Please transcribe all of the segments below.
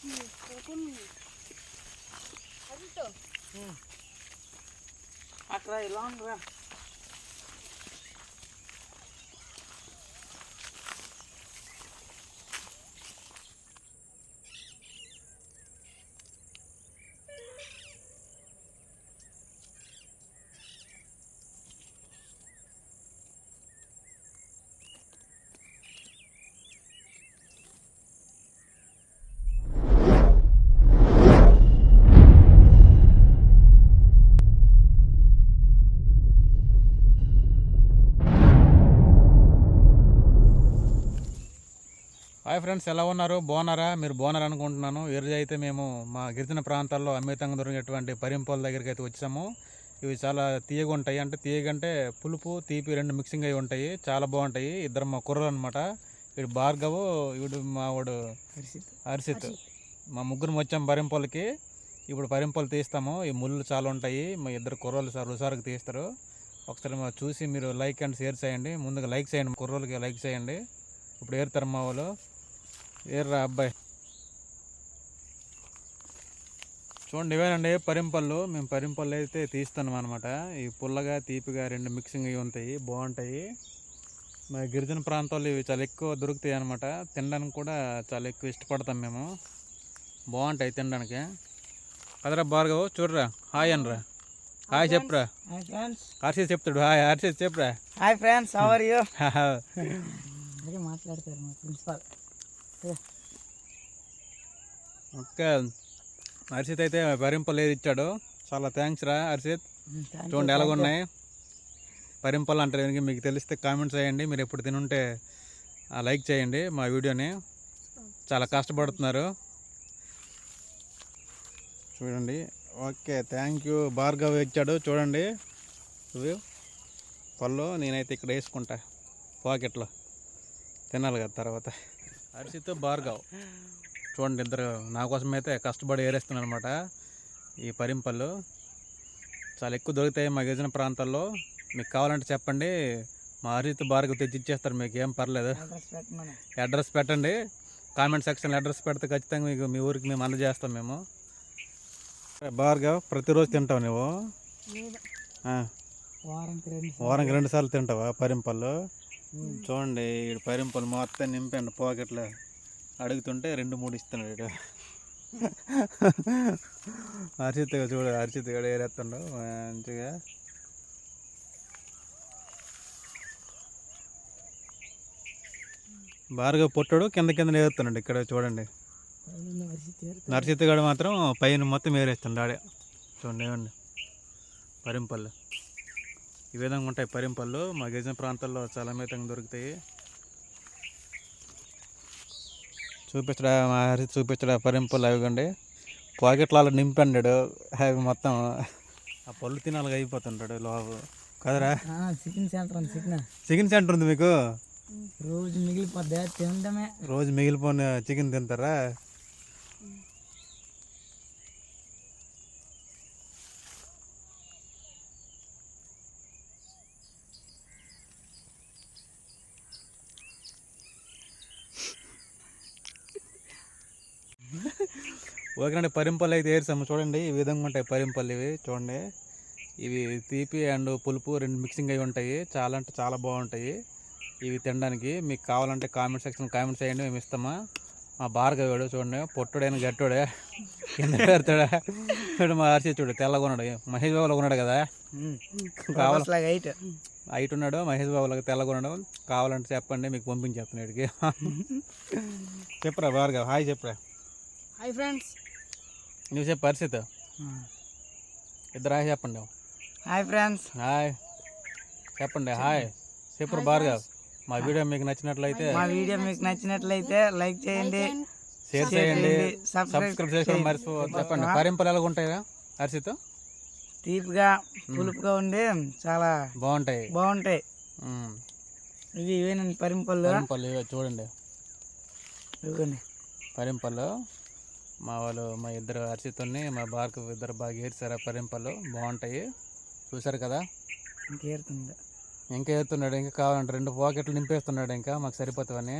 sini Macam ni Macam tu Hmm Akrai long lah hi friends ఎలా ఉన్నారు? బాగున్నారా? మీరు బాగున్నారు అనుకుంటున్నాను. ఈరోజు అయితే మేము మా గిరిజన ప్రాంతాల్లో అమితంగా దొరికేటువంటి పరింపోల దగ్గరికి అయితే వచ్చాము. ఇవి చాలా తీయగా ఉంటాయి. అంటే తీయగంటే పులుపు తీపి రెండు మిక్సింగ్ అయి ఉంటాయి. చాలా బాగుంటాయి. ఇద్దరు మా కుర్రలు అనమాట వీడు భార్గవు వీడు మా వాడు హర్షిత్. మా ముగ్గురు వచ్చాము పరింపోలకి ఇప్పుడు పరింపోలు తీస్తాము. ఈ ముళ్ళు చాలా ఉంటాయి. మా ఇద్దరు కుర్రోళ్ళు సార్ రుసారికి తీస్తారు. ఒకసారి మా చూసి మీరు లైక్ అండ్ షేర్ చేయండి. ముందుగా లైక్ చేయండి. కుర్రోళ్ళకి లైక్ చేయండి. ఇప్పుడు ఏరుతారు మా వాళ్ళు. ఏర్రా అబ్బాయి. చూడండి ఇవేనండి పరింపళ్ళు. మేము పరింపళ్ళు అయితే తీస్తున్నాం అనమాట ఈ పుల్లగా తీపిగా రెండు మిక్సింగ్ అయి ఉంటాయి. బాగుంటాయి. మా గిరిజన ప్రాంతాల్లో ఇవి చాలా ఎక్కువ దొరుకుతాయి అనమాట తినడానికి కూడా చాలా ఎక్కువ ఇష్టపడతాం మేము. బాగుంటాయి తినడానికి. కదరా భార్గవ్ చూడరా. హాయ్ అనరా. హాయ్ చెప్పరా. హర్షిత్ చెప్తాడు. హాయ్ హర్షిత్ చెప్పరా. Hi friends how are you మాట్లాడతారు ప్రిన్సిపాల్ ఓకే. హర్షిత్ అయితే పరింపలు ఏది ఇచ్చాడు. చాలా థ్యాంక్స్ రా హర్షిత్. చూడండి ఎలాగ ఉన్నాయి పరింపలు అంటారు దీనికి మీకు తెలిస్తే కామెంట్స్ చేయండి. మీరు ఎప్పుడు తినుంటే లైక్ చేయండి మా వీడియోని. చాలా కష్టపడుతున్నారు. చూడండి. ఓకే థ్యాంక్ యూ భార్గవ్ ఇచ్చాడు. చూడండి. ఇవి పళ్ళు నేనైతే ఇక్కడ వేసుకుంటా. పాకెట్లో తినాలి కదా తర్వాత. హర్షిత్ భార్గవ్ చూడండి ఇద్దరు నా కోసం అయితే కష్టపడి ఏరేస్తున్నాను అనమాట ఈ పరింపళ్ళు చాలా ఎక్కువ దొరుకుతాయి మా గిరిజన ప్రాంతాల్లో. మీకు కావాలంటే చెప్పండి మా హరిత భార్గవ్ తెచ్చి ఇచ్చేస్తారు మీకు ఏం పర్లేదు. అడ్రస్ పెట్టండి. కామెంట్ సెక్షన్లో అడ్రస్ పెడితే ఖచ్చితంగా మీకు మీ ఊరికి మేము అందజేస్తాం మేము. భార్గవ్ ప్రతిరోజు తింటావు నువ్వు? వారానికి రెండు సార్లు. తింటావా పరింపళ్ళు చూడండి ఇక్కడ పరింపలు మొత్తం నింపాను పాకెట్లో. అడుగుతుంటే రెండు మూడు ఇస్తున్నాడు ఈడు. హర్షిత్గా చూడు హర్షిత్ కూడా ఏరేస్తుండు మంచిగా. బాగా పొట్టడు కింద కింద ఏరుతున్నాడు ఇక్కడ చూడండి. నరసిత్ మాత్రం పైన మొత్తం ఏరేస్తుండు ఆడే. చూడండి ఏమండి. పరింపళ్ళు ఈ విధంగా ఉంటాయి పరింపళ్ళు మా గిరిజన ప్రాంతాల్లో చాలా మితంగా దొరుకుతాయి. చూపించడా హరి చూపించడా పరింపళ్ళు అవిగండి. పాకెట్లలో నింపండాడు. అవి మొత్తం ఆ పళ్ళు తినాలిగా అయిపోతుంటాడు లోపు. కదరా? చికెన్ సెంటర్ ఉంది చికెన్. చికెన్ సెంటర్ ఉంది మీకు? రోజు మిగిలిపోద్ది తినడమే. రోజు మిగిలిపోయిన చికెన్ తింటారా? ఓకేనండి పరింపల్లి అయితే ఏర్సాము చూడండి ఈ విధంగా ఉంటాయి పరింపల్లి ఇవి. చూడండి ఇవి తీపి అండ్ పులుపు రెండు మిక్సింగ్ అయి ఉంటాయి. చాలా అంటే చాలా బాగుంటాయి ఇవి తినడానికి. మీకు కావాలంటే కామెంట్ సెక్షన్ కామెంట్ చేయండి మేము ఇస్తామా? మా భార్గవుడు చూడండి పొట్టుడైన గట్టుడే కింద పెడతాడా. చూడు మా ఆర్సీ చూడు తెల్లగా ఉన్నాడు. మహేష్ బాబులో ఉన్నాడు కదా. కావాలి హైట్. హైట్ ఉన్నాడు మహేష్ బాబులకు తెల్లగా ఉన్నాడు. కావాలంటే చెప్పండి మీకు పంపించేస్తాను ఇక్కడికి. చెప్పరా భార్గవ్? హాయ్ చెప్పరా. Hi friends. నువ్వు చెప్పు పరిస్థితి ఇద్దరు హాయ్ చెప్పండి. Hi friends. హాయ్. చెప్పండి హాయ్. చెప్పరు భార్గవ్ మా వీడియో మీకు నచ్చినట్లయితే మా వీడియో మీకు నచ్చినట్లయితే లైక్ చేయండి షేర్ చేయండి సబ్స్క్రైబ్ సబ్స్క్రైబ్ చేసుకోవడం మర్చిపో చెప్పండి పరింపలు ఎలాగ ఉంటాయా హర్షిత్? తీపిగా పులుపుగా ఉండి చాలా బాగుంటాయి. బాగుంటాయి. ఇవి ఇవేనండి పరింపళ్ళు. పరింపలు ఇవే చూడండి. ఇవ్వండి పరింపలు మా వాళ్ళు మా ఇద్దరు హర్షిత్ని మా భార్గవ్ ఇద్దరు బాగా ఏర్చారు ఆ పరింపలు బాగుంటాయి. చూసారు కదా? ఇంకేరుతుంది ఇంకా ఏరుతున్నాడు ఇంకా కావాలంటే రెండు పాకెట్లు నింపేస్తున్నాడు ఇంకా మాకు సరిపోతావని.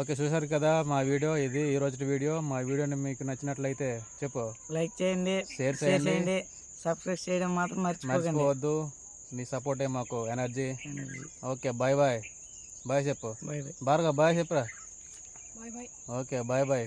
ఓకే చూసారు కదా మా వీడియో? ఇది ఈ రోజు వీడియో. మా వీడియోని మీకు నచ్చినట్లయితే చెప్పు. లైక్ చేయండి షేర్ చేయండి. సబ్స్క్రైబ్ చేయడం మాత్రం మర్చిపోకండి. మర్చిపోవద్దు. మీ సపోర్టే మాకు energy. Okay bye bye. Bye చెప్పు. Bye bye. బాగా బాయ్ చెప్పురా? Bye bye. Okay bye bye.